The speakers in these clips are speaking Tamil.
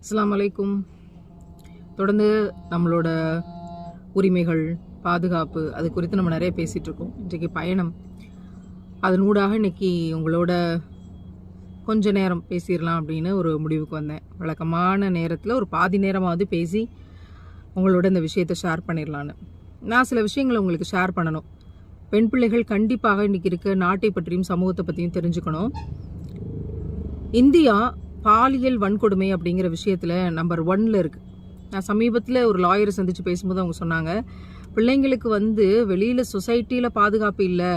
அஸ்லாம் அலைக்கும் தொடர்ந்து நம்மளோட உரிமைகள் பாதுகாப்பு அது குறித்து நம்ம நிறைய பேசிகிட்ருக்கோம் இன்றைக்கு பயணம். அதனூடாக இன்றைக்கி உங்களோட கொஞ்ச நேரம் பேசிடலாம் அப்படின்னு ஒரு முடிவுக்கு வந்தேன். வழக்கமான நேரத்தில் ஒரு பாதி நேரமாவது பேசி உங்களோட இந்த விஷயத்தை ஷேர் பண்ணிடலான்னு. நான் சில விஷயங்களை உங்களுக்கு ஷேர் பண்ணணும். பெண் பிள்ளைகள் கண்டிப்பாக இன்றைக்கி இருக்க நாட்டை பற்றியும் சமூகத்தை பற்றியும் தெரிஞ்சுக்கணும். இந்தியா பாலியல் வன்கொடுமை அப்படிங்கிற விஷயத்தில் நம்பர் ஒன்ல இருக்கு. நான் சமீபத்தில் ஒரு லாயரை சந்திச்சு பேசும்போது அவங்க சொன்னாங்க பிள்ளைங்களுக்கு வந்து வெளியில் சொசைட்டியில் பாதுகாப்பு இல்லை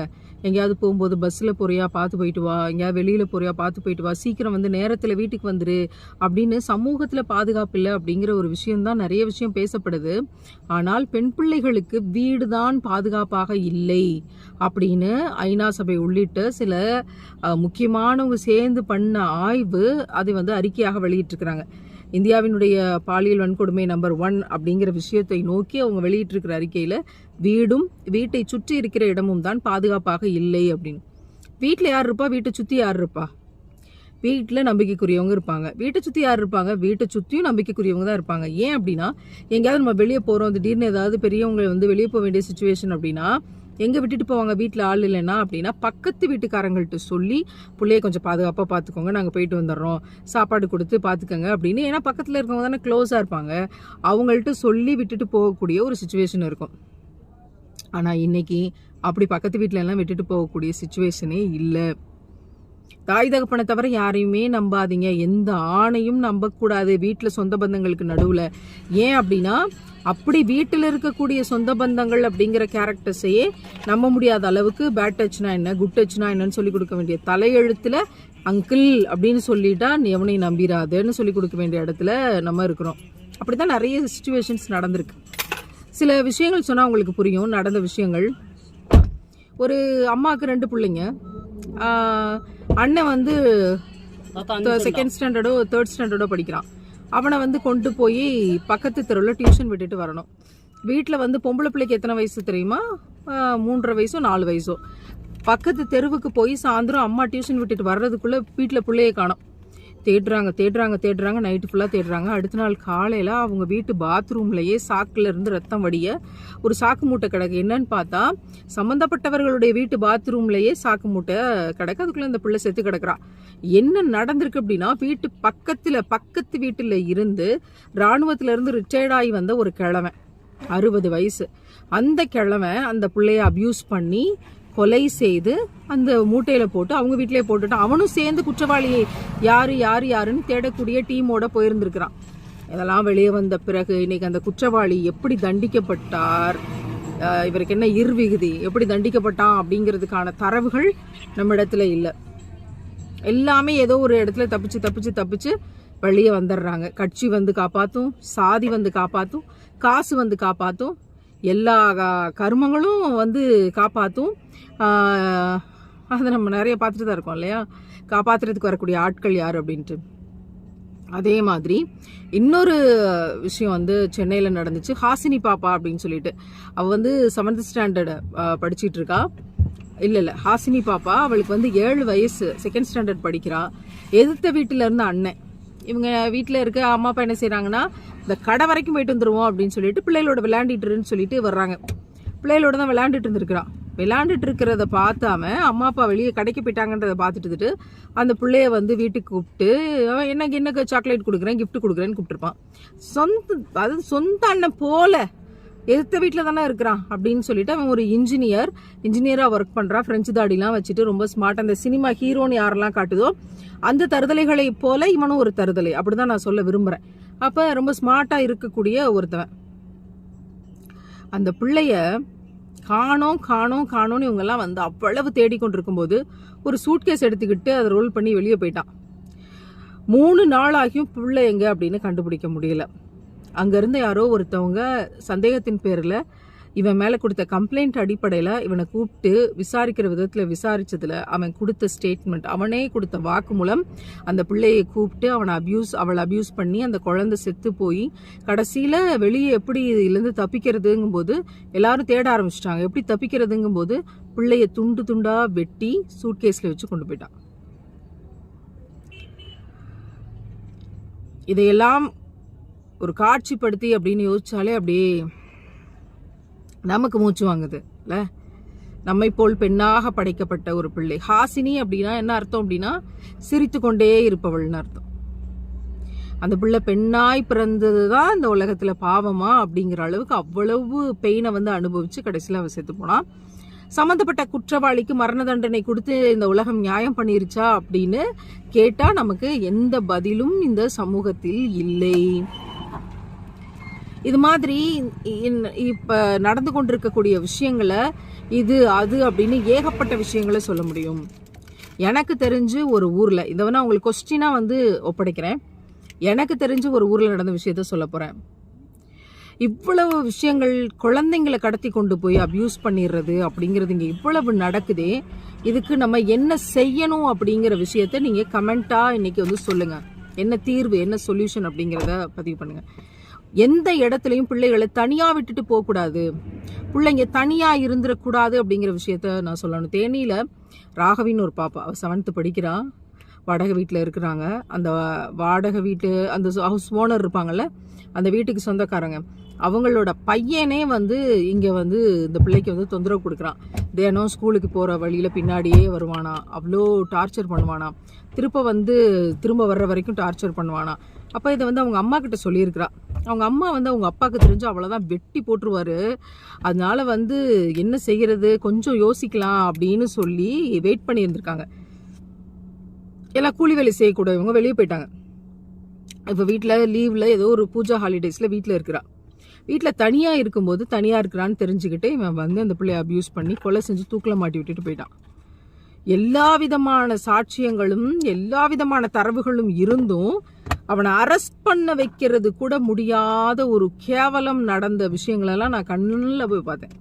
எங்கேயாவது போகும்போது பஸ்ஸில் போறியா பார்த்து போயிட்டு வா. எங்கேயாவது வெளியில் போறியா பார்த்து போயிட்டு வா. சீக்கிரம் வந்து நேரத்தில் வீட்டுக்கு வந்துரு அப்படின்னு சமூகத்தில் பாதுகாப்பு இல்லை அப்படிங்கிற ஒரு விஷயம்தான் நிறைய விஷயம் பேசப்படுது. ஆனால் பெண் பிள்ளைகளுக்கு வீடு தான் பாதுகாப்பாக இல்லை அப்படின்னு ஐநா சபை உள்ளிட்ட சில முக்கியமானவங்க சேர்ந்து பண்ண ஆய்வு அதை வந்து அறிக்கையாக வெளியிட்டிருக்கிறாங்க. இந்தியாவினுடைய பாலியல் வன்கொடுமை நம்பர் ஒன் அப்படிங்கிற விஷயத்தை நோக்கி அவங்க வெளியிட்டிருக்கிற அறிக்கையில் வீடும் வீட்டை சுற்றி இருக்கிற இடமும் தான் பாதுகாப்பாக இல்லை அப்படின்னு. வீட்டில் யார் இருப்பா? வீட்டை சுற்றி யார் இருப்பா? வீட்டில் நம்பிக்கைக்குரியவங்க இருப்பாங்க. வீட்டை சுற்றி யார் இருப்பாங்க? வீட்டை சுற்றியும் நம்பிக்கைக்குரியவங்க தான் இருப்பாங்க. ஏன் அப்படின்னா எங்கேயாவது நம்ம வெளியே போகிறோம் திடீர்னு ஏதாவது பெரியவங்க வந்து வெளியே போக வேண்டிய சுச்சுவேஷன் அப்படின்னா எங்கே விட்டுட்டு போவாங்க? வீட்டில் ஆள் இல்லைன்னா அப்படின்னா பக்கத்து வீட்டுக்காரங்கள்ட்ட சொல்லி பிள்ளைய கொஞ்சம் பாதுகாப்பாக பார்த்துக்கோங்க நாங்கள் போயிட்டு வந்துடுறோம். சாப்பாடு கொடுத்து பார்த்துக்கோங்க அப்படின்னு. ஏன்னா பக்கத்தில் இருக்கவங்க தானே க்ளோஸாக இருப்பாங்க. அவங்கள்ட்ட சொல்லி விட்டுட்டு போகக்கூடிய ஒரு சுச்சுவேஷன் இருக்கும். ஆனால் இன்றைக்கி அப்படி பக்கத்து வீட்டிலலாம் விட்டுட்டு போகக்கூடிய சுச்சுவேஷனே இல்லை. தாய் தகப்பனை தவிர யாரையுமே நம்பாதீங்க. எந்த ஆணையும் நம்பக்கூடாது. வீட்டில் சொந்த பந்தங்களுக்கு நடுவில். ஏன் அப்படின்னா அப்படி வீட்டில் இருக்கக்கூடிய சொந்த பந்தங்கள் அப்படிங்கிற கேரக்டர்ஸையே நம்ப முடியாத அளவுக்கு பேட் டச்னா என்ன குட் டச்னா என்னன்னு சொல்லி கொடுக்க வேண்டிய தலையெழுத்தில் அங்கிள் அப்படின்னு சொல்லிட்டா நீ எவனையும் சொல்லி கொடுக்க வேண்டிய இடத்துல நம்ம இருக்கிறோம். அப்படிதான் நிறைய சுச்சுவேஷன்ஸ் நடந்திருக்கு. சில விஷயங்கள் சொன்னால் உங்களுக்கு புரியும். நடந்த விஷயங்கள். ஒரு அம்மாவுக்கு ரெண்டு பிள்ளைங்க. அண்ணன் வந்து செகண்ட் ஸ்டாண்டர்டோ தேர்ட் ஸ்டாண்டர்டோ படிக்கிறான். அவனை வந்து கொண்டு போய் பக்கத்து தெருவில் டியூஷன் விட்டுட்டு வரணும். வீட்டில் வந்து பொம்பளை பிள்ளைக்கு எத்தனை வயசு தெரியுமா? மூன்றரை வயசோ நாலு வயசோ. பக்கத்து தெருவுக்கு போய் சாயந்தரம் அம்மா டியூஷன் விட்டுட்டு வர்றதுக்குள்ளே வீட்டில் பிள்ளைய காணோம். தேடுறாங்க தேடுறாங்க தேடுறாங்க நைட்டு ஃபுல்லாக தேடுறாங்க. அடுத்த நாள் காலையில் அவங்க வீட்டு பாத்ரூம்லையே சாக்குல இருந்து ரத்தம் வடிய ஒரு சாக்கு மூட்டை கிடக்கு. என்னன்னு பார்த்தா சம்மந்தப்பட்டவர்களுடைய வீட்டு பாத்ரூம்லையே சாக்கு மூட்டை கிடக்கு. அதுக்குள்ளே இந்த பிள்ளை செத்து கிடக்குறா. என்ன நடந்திருக்கு அப்படின்னா வீட்டு பக்கத்தில் பக்கத்து வீட்டில் இருந்து ராணுவத்துல இருந்து ரிட்டையர்ட் ஆகி வந்த ஒரு கிழவன். அறுபது வயசு. அந்த கிழவன் அந்த பிள்ளைய அப்யூஸ் பண்ணி கொலை செய்து அந்த மூட்டையில போட்டு அவங்க வீட்டிலேயே போட்டுட்டான் அவனும் சேர்ந்து குற்றவாளியை யாரு யாரு யாருன்னு தேடக்கூடிய டீமோட போயிருந்திருக்கிறான். இதெல்லாம் வெளியே வந்த பிறகு இன்னைக்கு அந்த குற்றவாளி எப்படி தண்டிக்கப்பட்டார்? இவருக்கு என்ன இர்விகுதி? எப்படி தண்டிக்கப்பட்டான் அப்படிங்கிறதுக்கான தரவுகள் நம்ம இடத்துல இல்லை. எல்லாமே ஏதோ ஒரு இடத்துல தப்பிச்சு தப்பிச்சு தப்பிச்சு வெளியே வந்துடுறாங்க. கட்சி வந்து காப்பாற்றும் சாதி வந்து காப்பாற்றும் காசு வந்து காப்பாற்றும் எல்லா கர்மங்களும் வந்து காப்பாற்றும் அதை நம்ம நிறைய பார்த்துட்டு தான் இருக்கோம் இல்லையா? காப்பாற்றுறதுக்கு வரக்கூடிய ஆட்கள் யார் அப்படின்ட்டு. அதே மாதிரி இன்னொரு விஷயம் வந்து சென்னையில் நடந்துச்சு. ஹாசினி பாப்பா அப்படின்னு சொல்லிட்டு. அவள் வந்து செவன்த் ஸ்டாண்டர்டு படிச்சுட்டு இருக்கா. இல்லை இல்லை. ஹாசினி பாப்பா அவளுக்கு வந்து ஏழு வயசு. செகண்ட் ஸ்டாண்டர்ட் படிக்கிறா. எதிர்த்த வீட்டில் இருந்த அண்ணன். இவங்க வீட்டில் இருக்க அம்மா அப்பா என்ன செய்கிறாங்கன்னா இந்த கடை வரைக்கும் போயிட்டு வந்துருவோம் அப்படின்னு சொல்லிட்டு பிள்ளைகளோட விளையாண்டிட்டுருன்னு சொல்லிட்டு வர்றாங்க. பிள்ளைகளோட தான் விளையாண்டுட்டு இருந்திருக்கிறான். விளையாண்டுட்டு இருக்கிறத பார்த்தாம அம்மா அப்பா வெளியே கடைக்கு போயிட்டாங்கன்றதை பார்த்துட்டு அந்த பிள்ளைய வந்து வீட்டுக்கு கூப்பிட்டு அவன் என்ன என்ன சாக்லேட் கொடுக்குறேன் கிஃப்ட் கொடுக்குறேன்னு கூப்பிட்டுருப்பான். சொந்த அதாவது சொந்த அண்ணன் போல எதிர்த்த வீட்டில் தானே இருக்கிறான் அப்படின்னு சொல்லிட்டு அவன் ஒரு இன்ஜினியர் இன்ஜினியராக ஒர்க் பண்ணுறான் ஃப்ரெஞ்சு தாடிலாம் வச்சுட்டு ரொம்ப ஸ்மார்ட் அந்த சினிமா ஹீரோன்னு யாரெல்லாம் காட்டுதோ அந்த தருதலைகளை போல இவனும் ஒரு தருதலை. அப்படிதான் நான் சொல்ல விரும்புகிறேன் அப்போ ரொம்ப ஸ்மார்ட்டாக இருக்கக்கூடிய ஒருத்தவன். அந்த பிள்ளைய காணோம் காணோம் காணோம்னு இவங்கெல்லாம் வந்து அவ்வளவு தேடிக்கொண்டிருக்கும்போது ஒரு சூட்கேஸ் எடுத்துக்கிட்டு அதை ரோல் பண்ணி வெளியே போயிட்டான். மூணு நாள் ஆகியும் பிள்ளை எங்க அப்படின்னு கண்டுபிடிக்க முடியல. அங்கேருந்து யாரோ ஒருத்தவங்க சந்தேகத்தின் பேரில் இவன் மேலே கொடுத்த கம்ப்ளைண்ட் அடிப்படையில் இவனை கூப்பிட்டு விசாரிக்கிற விதத்தில் விசாரித்ததில் அவன் கொடுத்த ஸ்டேட்மெண்ட் அவனே கொடுத்த வாக்குமூலம் அந்த பிள்ளையை கூப்பிட்டு அவனை அப்யூஸ் அவளை அப்யூஸ் பண்ணி அந்த குழந்தை செத்து போய் கடைசியில் வெளியே எப்படி இதுலேருந்து தப்பிக்கிறதுங்கும் போது எல்லாரும் தேட ஆரம்பிச்சிட்டாங்க. எப்படி தப்பிக்கிறதுங்கும் போது பிள்ளைய துண்டு துண்டாக வெட்டி சூட்கேஸில் வச்சு கொண்டு போயிட்டான். இதையெல்லாம் ஒரு காட்சிப்படுத்தி அப்படின்னு யோசிச்சாலே அப்படியே நமக்கு மூச்சு வாங்குது இல்லை? நம்மை போல் பெண்ணாக படைக்கப்பட்ட ஒரு பிள்ளை. ஹாசினி அப்படின்னா என்ன அர்த்தம் அப்படின்னா சிரித்து கொண்டே இருப்பவள்னு அர்த்தம். அந்த பிள்ளை பெண்ணாய் பிறந்தது தான் இந்த உலகத்தில் பாவமா அப்படிங்கிற அளவுக்கு அவ்வளவு பெயினை வந்து அனுபவிச்சு கடைசியில் அவள் செத்து போனான் சம்மந்தப்பட்ட குற்றவாளிக்கு மரண தண்டனை கொடுத்து இந்த உலகம் நியாயம் பண்ணிருச்சா அப்படின்னு கேட்டால் நமக்கு எந்த பதிலும் இந்த சமூகத்தில் இல்லை. இது மாதிரி இப்போ நடந்து கொண்டிருக்கக்கூடிய விஷயங்களை இது அது அப்படின்னு ஏகப்பட்ட விஷயங்களை சொல்ல முடியும். எனக்கு தெரிஞ்சு ஒரு ஊரில் இதை வந்து உங்களுக்கு கொஸ்டினாக வந்து ஒப்படைக்கிறேன். எனக்கு தெரிஞ்சு ஒரு ஊரில் நடந்த விஷயத்த சொல்ல போகிறேன் இவ்வளவு விஷயங்கள் குழந்தைங்களை கடத்தி கொண்டு போய் அப்யூஸ் பண்ணிடுறது அப்படிங்கிறது இங்கே இவ்வளவு நடக்குதே இதுக்கு நம்ம என்ன செய்யணும் அப்படிங்கிற விஷயத்த நீங்கள் கமெண்ட்டாக இன்றைக்கி வந்து சொல்லுங்கள் என்ன தீர்வு என்ன சொல்யூஷன் அப்படிங்கிறத பதிவு பண்ணுங்கள் எந்த இடத்துலையும் பிள்ளைகளை தனியாக விட்டுட்டு போகக்கூடாது பிள்ளைங்க தனியாக இருந்துடக்கூடாது அப்படிங்கிற விஷயத்த நான் சொல்லணும். தேனியில் ராகவின்னு ஒரு பாப்பா அவள் செவன்த்து படிக்கிறான் வாடகை வீட்டில் இருக்கிறாங்க. அந்த வாடகை வீட்டு அந்த ஹவுஸ் ஓனர் இருப்பாங்கல்ல அந்த வீட்டுக்கு சொந்தக்காரங்க. அவங்களோட பையனே வந்து இங்கே வந்து இந்த பிள்ளைக்கு வந்து தொந்தரவு கொடுக்குறான். தினம் ஸ்கூலுக்கு போகிற வழியில் பின்னாடியே வருவானா. அவ்வளோ டார்ச்சர் பண்ணுவானா. திருப்ப வந்து திரும்ப வர்ற வரைக்கும் டார்ச்சர் பண்ணுவானா. அப்போ இதை வந்து அவங்க அம்மா கிட்ட சொல்லியிருக்கிறான் அவங்க அம்மா வந்து அவங்க அப்பாவுக்கு தெரிஞ்சு அவ்வளோதான் வெட்டி போட்டுருவாரு. அதனால வந்து என்ன செய்கிறது கொஞ்சம் யோசிக்கலாம் அப்படின்னு சொல்லி வெயிட் பண்ணி இருந்திருக்காங்க எல்லாம் கூலி வேலை செய்யக்கூடாதவங்க வெளியே போயிட்டாங்க. இப்போ வீட்டில் லீவில் ஏதோ ஒரு பூஜா ஹாலிடேஸில் வீட்டில் இருக்கிறா. வீட்டில் தனியாக இருக்கும்போது தனியாக இருக்கிறான்னு தெரிஞ்சுக்கிட்டு இவன் வந்து அந்த பிள்ளைய அப்யூஸ் பண்ணி கொலை செஞ்சு தூக்கில் மாட்டி விட்டுட்டு போயிட்டான். எல்லா விதமான சாட்சியங்களும் எல்லா விதமான தரவுகளும் இருந்தும் அவனை அரெஸ்ட் பண்ண வைக்கிறது கூட முடியாத ஒரு கேவலம் நடந்த விஷயங்களெல்லாம் நான் கண்ணில் போய் பார்த்தேன்.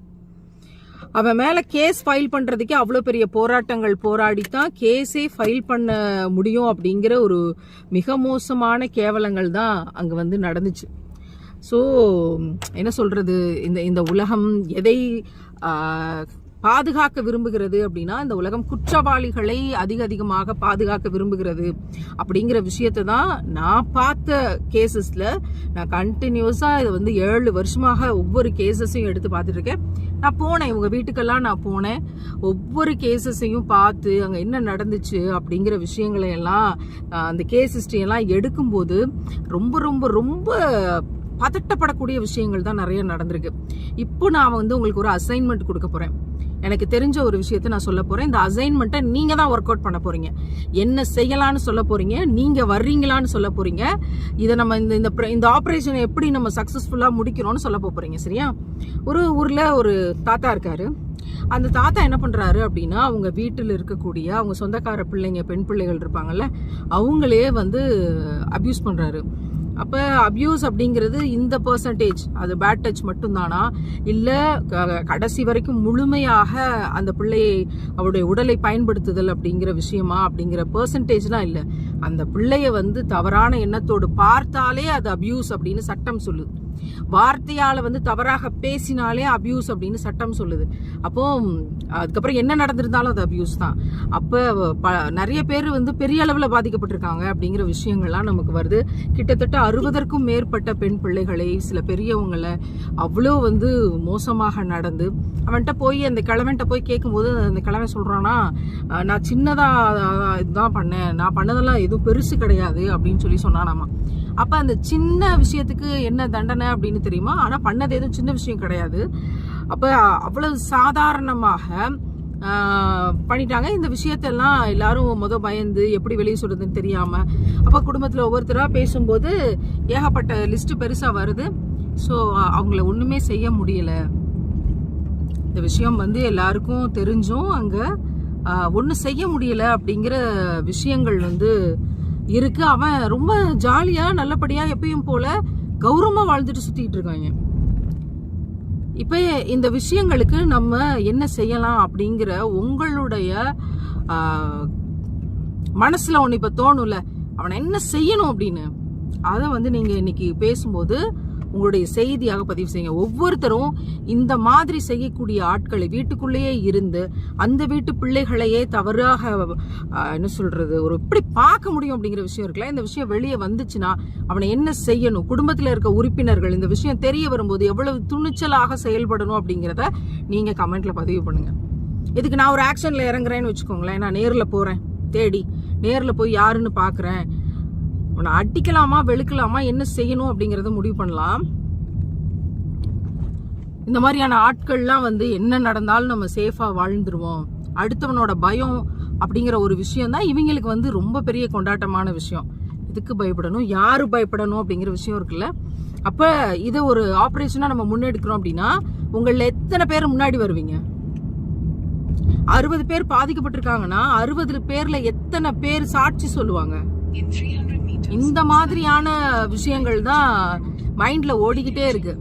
அவன் மேலே கேஸ் ஃபைல் பண்ணுறதுக்கே அவ்வளோ பெரிய போராட்டங்கள் போராடித்தான் கேஸே ஃபைல் பண்ண முடியும் அப்படிங்கிற ஒரு மிக மோசமான கேவலங்கள் தான் அங்கே வந்து நடந்துச்சு. ஸோ என்ன சொல்கிறது இந்த இந்த உலகம் எதை பாதுகாக்க விரும்புகிறது அப்படின்னா இந்த உலகம் குற்றவாளிகளை அதிக அதிகமாக பாதுகாக்க விரும்புகிறது அப்படிங்கிற விஷயத்தை தான் நான் பார்த்த கேசஸில் நான் கண்டினியூஸாக இதை வந்து ஏழு வருஷமாக ஒவ்வொரு கேசஸையும் எடுத்து பார்த்துட்டு இருக்கேன் நான் போனேன். இவங்க வீட்டுக்கெல்லாம் நான் போனேன். ஒவ்வொரு கேசஸையும் பார்த்து அங்கே என்ன நடந்துச்சு அப்படிங்கிற விஷயங்களையெல்லாம் அந்த கேஸ் ஹிஸ்ட்ரியெல்லாம் எடுக்கும்போது ரொம்ப ரொம்ப ரொம்ப பதட்டப்படக்கூடிய விஷயங்கள் தான் நிறைய நடந்திருக்கு. இப்போ நான் வந்து உங்களுக்கு ஒரு அசைன்மெண்ட் கொடுக்க போகிறேன் எனக்கு தெரிஞ்ச ஒரு விஷயத்த நான் சொல்ல போறேன். இந்த அசைன்மெண்ட்டை நீங்க தான் ஒர்க் அவுட் பண்ண போறீங்க. என்ன செய்யலான்னு சொல்ல போறீங்க? நீங்க வர்றீங்களான்னு சொல்ல போறீங்க. இதை நம்ம இந்த இந்த இந்த ஆப்ரேஷனை எப்படி நம்ம சக்சஸ்ஃபுல்லாக முடிக்கிறோம்னு சொல்ல போறீங்க சரியா? ஒரு ஊர்ல ஒரு தாத்தா இருக்காரு. அந்த தாத்தா என்ன பண்ணுறாரு அப்படின்னா அவங்க வீட்டில் இருக்கக்கூடிய அவங்க சொந்தக்கார பிள்ளைங்க பெண் பிள்ளைகள் இருப்பாங்கல்ல அவங்களே வந்து அப்யூஸ் பண்ணுறாரு அப்போ அப்யூஸ் அப்படிங்கிறது இந்த பர்சன்டேஜ் அது பேட் டச் மட்டும்தானா? இல்லை க- கடைசி வரைக்கும் முழுமையாக அந்த பிள்ளையை அவருடைய உடலை பயன்படுத்துதல் அப்படிங்கிற விஷயமா? அப்படிங்கிற பர்சன்டேஜ்லாம் இல்லை. அந்த பிள்ளைய வந்து தவறான எண்ணத்தோடு பார்த்தாலே அது அப்யூஸ் அப்படின்னு சட்டம் சொல்லுது. வார்த்தையால் வந்து தவறாக பேசினாலே அப்யூஸ் அப்படின்னு சட்டம் சொல்லுது. அப்போ அதுக்கப்புறம் என்ன நடந்திருந்தாலும் அது அப்யூஸ் தான். அப்போ ப- நிறைய பேர் வந்து பெரிய அளவில் பாதிக்கப்பட்டிருக்காங்க அப்படிங்கிற விஷயங்கள்லாம் நமக்கு வருது. கிட்டத்தட்ட அறுபதற்கும் மேற்பட்ட பெண் பிள்ளைகளை சில பெரியவங்களை அவ்வளோ வந்து மோசமாக நடந்து அவன்கிட்ட போய் அந்த கிழவன்ட்ட போய் கேட்கும்போது அந்த கிழவன் சொல்கிறான்னா நான் சின்னதா இதுதான் பண்ணேன். நான் பண்ணதெல்லாம் எதுவும் பெருசு கிடையாது அப்படின்னு சொல்லி சொன்னானாமா. அப்ப அந்த சின்ன விஷயத்துக்கு என்ன தண்டனை அப்படின்னு தெரியுமா? ஆனா பண்ணது எதுவும் சின்ன விஷயம் கிடையாது. அப்ப அவ்வளவு சாதாரணமாக பண்ணிட்டாங்க. இந்த விஷயத்தெல்லாம் எல்லாரும் முத பயந்து எப்படி வெளியே சொல்றதுன்னு தெரியாம அப்ப குடும்பத்துல ஒவ்வொருத்தரா பேசும்போது ஏகப்பட்ட லிஸ்ட் பெருசா வருது. ஸோ அவங்கள ஒண்ணுமே செய்ய முடியல. இந்த விஷயம் வந்து எல்லாருக்கும் தெரிஞ்சும் அங்க ஒன்றும் செய்ய முடியல அப்படிங்கிற விஷயங்கள் வந்து இருக்கு. அவன் ரொம்ப ஜாலியா நல்லபடியா எப்பயும் போல கௌரவமா வாழ்ந்துட்டு சுத்திட்டு இருக்காங்க. இப்ப இந்த விஷயங்களுக்கு நம்ம என்ன செய்யலாம் அப்படிங்கிற உங்களுடைய ஆஹ், மனசுல ஒண்ணு இப்ப தோணும்ல. அவனை என்ன செய்யணும் அப்படின்னு? அதை வந்து நீங்க இன்னைக்கு பேசும்போது உங்களுடைய செய்தியாக பதிவு செய்யுங்க. ஒவ்வொருத்தரும் இந்த மாதிரி செய்யக்கூடிய ஆட்களை வீட்டுக்குள்ளேயே இருந்து அந்த வீட்டு பிள்ளைகளையே தவறாக என்ன சொல்றது ஒரு எப்படி பார்க்க முடியும் அப்படிங்கிற விஷயம் இருக்குல்ல? இந்த விஷயம் வெளியே வந்துச்சுன்னா அவனை என்ன செய்யணும்? குடும்பத்தில் இருக்க உறுப்பினர்கள் இந்த விஷயம் தெரிய வரும்போது எவ்வளவு துணிச்சலாக செயல்படணும் அப்படிங்கிறத நீங்க கமெண்ட்ல பதிவு பண்ணுங்க. இதுக்கு நான் ஒரு ஆக்ஷன்ல இறங்குறேன்னு வச்சுக்கோங்களேன். நான் நேரில் போறேன். தேடி நேரில் போய் யாருன்னு பார்க்குறேன் உன்னை அடிக்கலாமா வெளுக்கலாமா என்ன செய்யணும் அப்படிங்கறத முடிவு பண்ணலாம். இந்த மாதிரியான ஆட்கள்லாம் வந்து என்ன நடந்தாலும் நம்ம சேஃபா வாழ்ந்துருவோம். அடுத்தவனோட பயம் அப்படிங்கிற ஒரு விஷயம் தான் இவங்களுக்கு வந்து ரொம்ப பெரிய கொண்டாட்டமான விஷயம். இதுக்கு பயப்படணும் யாரு பயப்படணும் அப்படிங்கிற விஷயம் இருக்குல்ல. அப்ப இதை ஒரு ஆப்ரேஷனாக நம்ம முன்னெடுக்கிறோம் அப்படின்னா உங்களில் எத்தனை பேர் முன்னாடி வருவீங்க? அறுபது பேர் பாதிக்கப்பட்டிருக்காங்கன்னா அறுபது பேர்ல எத்தனை பேர் சாட்சி சொல்லுவாங்க? இந்த மாதிரியான விஷயங்கள் தான் மைண்டில் ஓடிக்கிட்டே இருக்கு.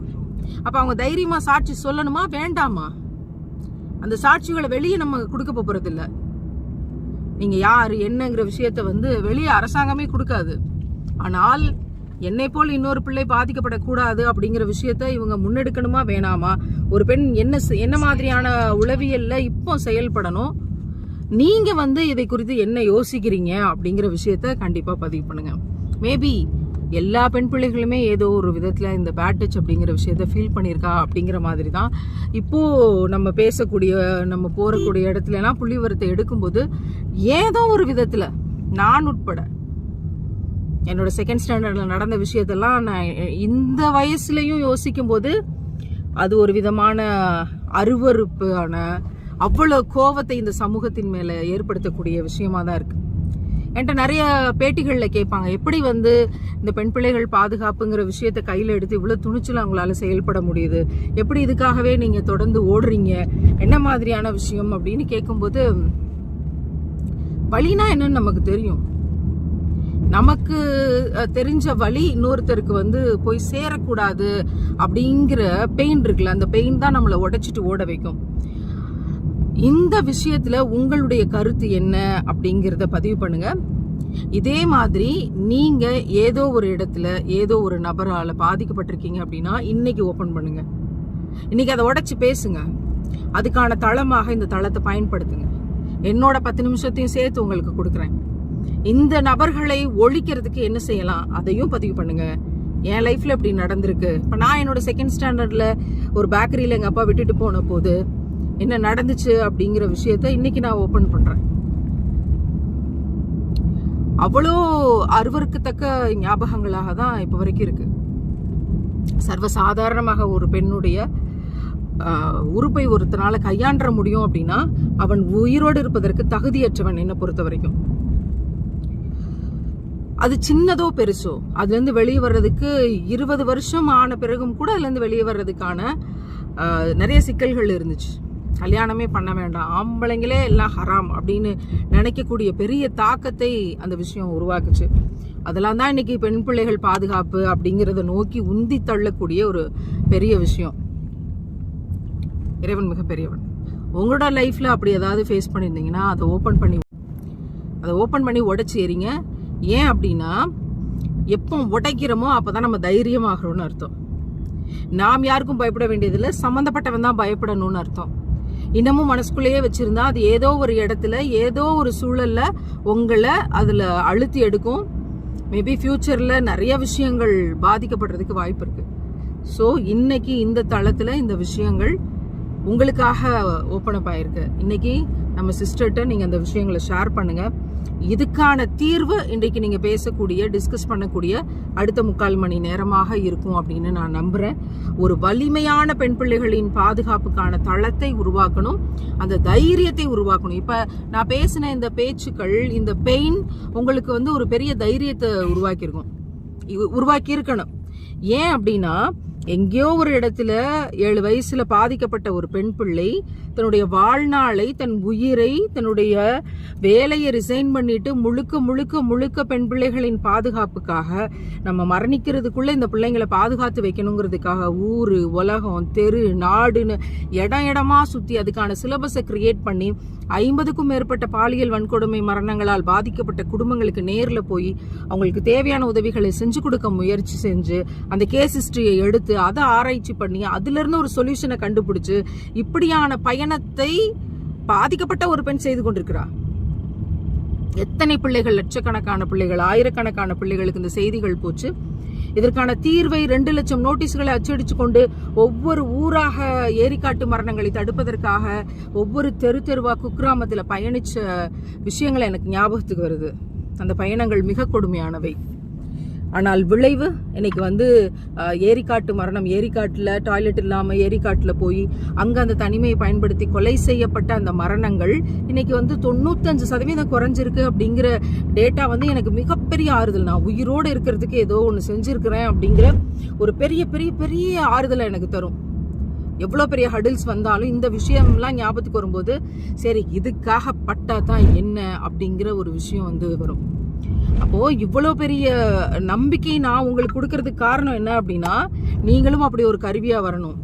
அப்போ அவங்க தைரியமாக சாட்சி சொல்லணுமா வேண்டாமா? அந்த சாட்சிகளை வெளியே நம்ம கொடுக்க போகிறதில்ல நீங்கள் யார் என்னங்கிற விஷயத்த வந்து வெளியே அரசாங்கமே கொடுக்காது. ஆனால் என்னை போல் இன்னொரு பிள்ளை பாதிக்கப்படக்கூடாது அப்படிங்கிற விஷயத்த இவங்க முன்னெடுக்கணுமா வேணாமா? ஒரு பெண் என்ன செ- என்ன மாதிரியான உளவியல்ல இப்போ செயல்படணும்? நீங்கள் வந்து இதை குறித்து என்ன யோசிக்கிறீங்க அப்படிங்கிற விஷயத்த கண்டிப்பாக பதிவு பண்ணுங்கள் மேபி எல்லா பெண் பிள்ளைகளுமே ஏதோ ஒரு விதத்தில் இந்த பேட் டச் அப்படிங்கிற விஷயத்த ஃபீல் பண்ணியிருக்கா அப்படிங்கிற மாதிரி தான் இப்போது நம்ம பேசக்கூடிய நம்ம போகக்கூடிய இடத்துலலாம் புள்ளிவரத்தை எடுக்கும்போது ஏதோ ஒரு விதத்தில் நான் உட்பட என்னோட செகண்ட் ஸ்டாண்டர்டில் நடந்த விஷயத்தெல்லாம் நான் இந்த வயசுலேயும் யோசிக்கும் போது அது ஒரு விதமான அருவருப்பான அவ்வளோ கோவத்தை இந்த சமூகத்தின் மேலே ஏற்படுத்தக்கூடிய விஷயமா தான் இருக்குது என்கிட்ட நிறைய பேட்டிகளில் கேட்பாங்க. எப்படி வந்து இந்த பெண் பிள்ளைகள் பாதுகாப்புங்கிற விஷயத்த கையில் எடுத்து இவ்வளோ துணிச்சலாக அவங்களால செயல்பட முடியுது? எப்படி இதுக்காகவே நீங்கள் தொடர்ந்து ஓடுறீங்க? என்ன மாதிரியான விஷயம்? அப்படின்னு கேட்கும்போது வழினா என்னன்னு நமக்கு தெரியும். நமக்கு தெரிஞ்ச வழி இன்னொருத்தருக்கு வந்து போய் சேரக்கூடாது அப்படிங்கிற பெயின் இருக்குல்ல அந்த பெயின் தான் நம்மளை உடைச்சிட்டு ஓட வைக்கும். இந்த விஷயத்துல உங்களுடைய கருத்து என்ன அப்படிங்கிறத பதிவு பண்ணுங்க. இதே மாதிரி நீங்க ஏதோ ஒரு இடத்துல ஏதோ ஒரு நபரால பாதிக்கப்பட்டிருக்கீங்க அப்படின்னா இன்னைக்கு ஓபன் பண்ணுங்க. இன்னைக்கு அதை உடைச்சு பேசுங்க. அதுக்கான தளமாக இந்த தளத்தை பயன்படுத்துங்க. என்னோட பத்து நிமிஷத்தையும் சேர்த்து உங்களுக்கு கொடுக்குறேன். இந்த நபர்களை ஒழிக்கிறதுக்கு என்ன செய்யலாம்? அதையும் பதிவு பண்ணுங்க. என் லைஃப்ல இப்படி நடந்திருக்கு. இப்போ நான் என்னோட செகண்ட் ஸ்டாண்டர்ட்ல ஒரு பேக்கரியில எங்க அப்பா விட்டுட்டு போன போது என்ன நடந்துச்சு அப்படிங்கிற விஷயத்த இன்னைக்கு நான் ஓப்பன் பண்றேன். அவ்வளோ அருவருக்கத்தக்க ஞாபகங்களாக தான் இப்போ வரைக்கும் இருக்கு. சர்வசாதாரணமாக ஒரு பெண்ணுடைய உறுப்பை ஒருத்தனால கையாண்ட முடியும் அப்படின்னா அவன் உயிரோடு இருப்பதற்கு தகுதியற்றவன் என்னை பொறுத்த வரைக்கும். அது சின்னதோ பெருசோ அதுலேருந்து வெளியே வர்றதுக்கு இருபது வருஷம் ஆன பிறகும் கூட அதுலேருந்து வெளியே வர்றதுக்கான நிறைய சிக்கல்கள் இருந்துச்சு. கல்யாணமே பண்ண வேண்டாம். ஆம்பளைங்களே எல்லாம் ஹராம் அப்படின்னு நினைக்கக்கூடிய பெரிய தாக்கத்தை அந்த விஷயம் உருவாக்குச்சு. அதெல்லாம் தான் இன்னைக்கு பெண் பிள்ளைகள் பாதுகாப்பு அப்படிங்கிறத நோக்கி உந்தி தள்ளக்கூடிய ஒரு பெரிய விஷயம். இறைவன் மிகப்பெரியவன். உங்களோட லைஃப்ல அப்படி ஏதாவது ஃபேஸ் பண்ணியிருந்தீங்கன்னா அதை ஓப்பன் பண்ணி அதை ஓப்பன் பண்ணி உடச்சி எறிங்க. ஏன் அப்படின்னா எப்போ உடைக்கிறோமோ அப்பதான் நம்ம தைரியமாகிறோம்னு அர்த்தம். நாம் யாருக்கும் பயப்பட வேண்டியதில்லை சம்மந்தப்பட்டவன் தான் பயப்படணும்னு அர்த்தம். இன்னமும் மனசுக்குள்ளேயே வச்சிருந்தா அது ஏதோ ஒரு இடத்துல ஏதோ ஒரு சூழல்ல உங்களை அதுல அழுத்தி எடுக்கும். மேபி ஃபியூச்சர்ல நிறைய விஷயங்கள் பாதிக்கப்படுறதுக்கு வாய்ப்பு இருக்கு. ஸோ இன்னைக்கு இந்த தளத்துல இந்த விஷயங்கள் உங்களுக்காக ஓப்பன் அப் ஆயிருக்கு. இன்னைக்கு நம்ம சிஸ்டர்கிட்ட நீங்க அந்த விஷயங்களை ஷேர் பண்ணுங்க. இதுக்கான தீர்வு இன்றைக்கு நீங்கள் பேசக்கூடிய டிஸ்கஸ் பண்ணக்கூடிய அடுத்த முக்கால் மணி நேரமாக இருக்கும் அப்படின்னு நான் நம்புகிறேன் ஒரு வலிமையான பெண் பிள்ளைகளின் பாதுகாப்புக்கான தளத்தை உருவாக்கணும். அந்த தைரியத்தை உருவாக்கணும். இப்போ நான் பேசின இந்த பேச்சுக்கள் இந்த பெயின் உங்களுக்கு வந்து ஒரு பெரிய தைரியத்தை உருவாக்கியிருக்கும். உருவாக்கி இருக்கணும் ஏன் அப்படின்னா எங்கேயோ ஒரு இடத்துல ஏழு வயசுல பாதிக்கப்பட்ட ஒரு பெண் பிள்ளை தன்னுடைய வாழ்நாளை தன் உயிரை தன்னுடைய வேலையை ரிசைன் பண்ணிட்டு முழுக்க முழுக்க முழுக்க பெண் பிள்ளைகளின் பாதுகாப்புக்காக நம்ம மரணிக்கிறதுக்குள்ள இந்த பிள்ளைங்களை பாதுகாத்து வைக்கணுங்கிறதுக்காக ஊரு உலகம் தெரு நாடுன்னு இடம் இடமா சுத்தி அதுக்கான சிலபஸை கிரியேட் பண்ணி ஐம்பதுக்கும் மேற்பட்ட பாலியல் வன்கொடுமை மரணங்களால் பாதிக்கப்பட்ட குடும்பங்களுக்கு நேரில் போய் அவங்களுக்கு தேவையான உதவிகளை செஞ்சு கொடுக்க முயற்சி செஞ்சு அந்த கேஸ் ஹிஸ்டரியை எடுத்து அதை ஆராய்ச்சி பண்ணி அதுலேருந்து ஒரு சொல்யூஷனை கண்டுபிடிச்சு இப்படியான பயணத்தை பாதிக்கப்பட்ட ஒரு பெண் செய்து கொண்டிருக்கிறார் எத்தனை பிள்ளைகள்? லட்சக்கணக்கான பிள்ளைகள் ஆயிரக்கணக்கான பிள்ளைகளுக்கு இந்த செய்திகள் போச்சு. இதற்கான தீர்வை ரெண்டு லட்சம் நோட்டீஸ்களை அச்சடிச்சு கொண்டு ஒவ்வொரு ஊராக ஏரிக்காட்டு மரணங்களை தடுப்பதற்காக ஒவ்வொரு தெரு தெருவா குக்கிராமத்தில் பயணிச்ச விஷயங்களை எனக்கு ஞாபகத்துக்கு வருது. அந்த பயணங்கள் மிக கொடுமையானவை. ஆனால் விளைவு இன்னைக்கு வந்து ஏரிக்காட்டு மரணம் ஏரிக்காட்டில் டாய்லெட் இல்லாமல் ஏரிக்காட்டில் போய் அங்கே அந்த தனிமையை பயன்படுத்தி கொலை செய்யப்பட்ட அந்த மரணங்கள் இன்னைக்கு வந்து தொண்ணூத்தஞ்சு சதவீதம் குறைஞ்சிருக்கு அப்படிங்கிற டேட்டா வந்து எனக்கு மிகப்பெரிய ஆறுதல். நான் உயிரோடு இருக்கிறதுக்கு ஏதோ ஒன்று செஞ்சுருக்கிறேன் அப்படிங்கிற ஒரு பெரிய பெரிய பெரிய ஆறுதலை எனக்கு தரும். எவ்வளோ பெரிய ஹடில்ஸ் வந்தாலும் இந்த விஷயம்லாம் ஞாபகத்துக்கு வரும்போது சரி இதுக்காக பட்டா தான் என்ன அப்படிங்கிற ஒரு விஷயம் வந்து வரும். அப்போ இவ்வளோ பெரிய நம்பிக்கை நான் உங்களுக்கு கொடுக்கறதுக்கு காரணம் என்ன அப்படின்னா நீங்களும் அப்படி ஒரு கருவியா வரணும்.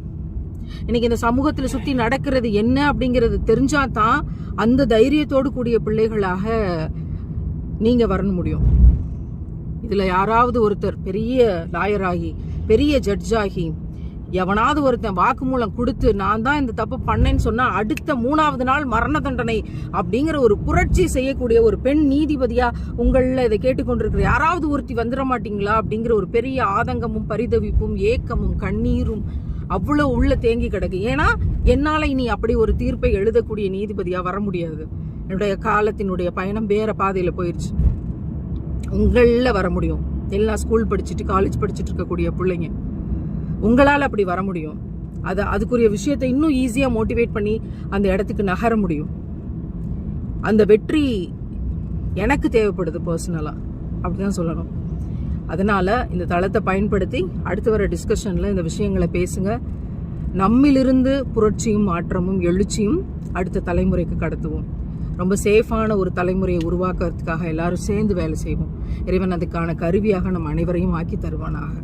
இன்னைக்கு இந்த சமூகத்துல சுத்தி நடக்கிறது என்ன அப்படிங்கறது தெரிஞ்சால் தான் அந்த தைரியத்தோடு கூடிய பிள்ளைகளாக நீங்க வரணும் முடியும். இதுல யாராவது ஒருத்தர் பெரிய லாயராகி பெரிய ஜட்ஜாகி எவனாவது ஒருத்தன் வாக்குமூலம் கொடுத்து நான் தான் இந்த தப்பு பண்ணேன்னு சொன்னா அடுத்த மூணாவது நாள் மரண தண்டனை அப்படிங்கிற ஒரு புரட்சி செய்யக்கூடிய ஒரு பெண் நீதிபதியா உங்கள இதை கேட்டுக்கொண்டிருக்கிற யாராவது ஒருத்தி வந்துட மாட்டீங்களா அப்படிங்கிற ஒரு பெரிய ஆதங்கமும் பரிதவிப்பும் ஏக்கமும் கண்ணீரும் அவ்வளவு உள்ள தேங்கி கிடக்கு. ஏன்னா என்னால இனி அப்படி ஒரு தீர்ப்பை எழுதக்கூடிய நீதிபதியா வர முடியாது. என்னுடைய காலத்தினுடைய பயணம் வேற பாதையில போயிருச்சு. உங்களில் வர முடியும். எல்லாம் ஸ்கூல் படிச்சுட்டு காலேஜ் படிச்சுட்டு இருக்கக்கூடிய பிள்ளைங்க. உங்களால் அப்படி வர முடியும். அது அதுக்குரிய விஷயத்தை இன்னும் ஈஸியாக மோட்டிவேட் பண்ணி அந்த இடத்துக்கு நகர முடியும். அந்த வெற்றி எனக்கு தேவைப்படுது பர்சனலாக அப்படிதான் சொல்லணும். அதனால் இந்த தளத்தை பயன்படுத்தி அடுத்து வர டிஸ்கஷனில் இந்த விஷயங்களை பேசுங்க. நம்மிலிருந்து புரட்சியும் மாற்றமும் எழுச்சியும் அடுத்த தலைமுறைக்கு கடத்துவோம். ரொம்ப சேஃபான ஒரு தலைமுறையை உருவாக்குறதுக்காக எல்லாரும் சேர்ந்து வேலை செய்வோம். இறைவன் அதுக்கான கருவியாக நம் அனைவரையும் ஆக்கி தருவானாக.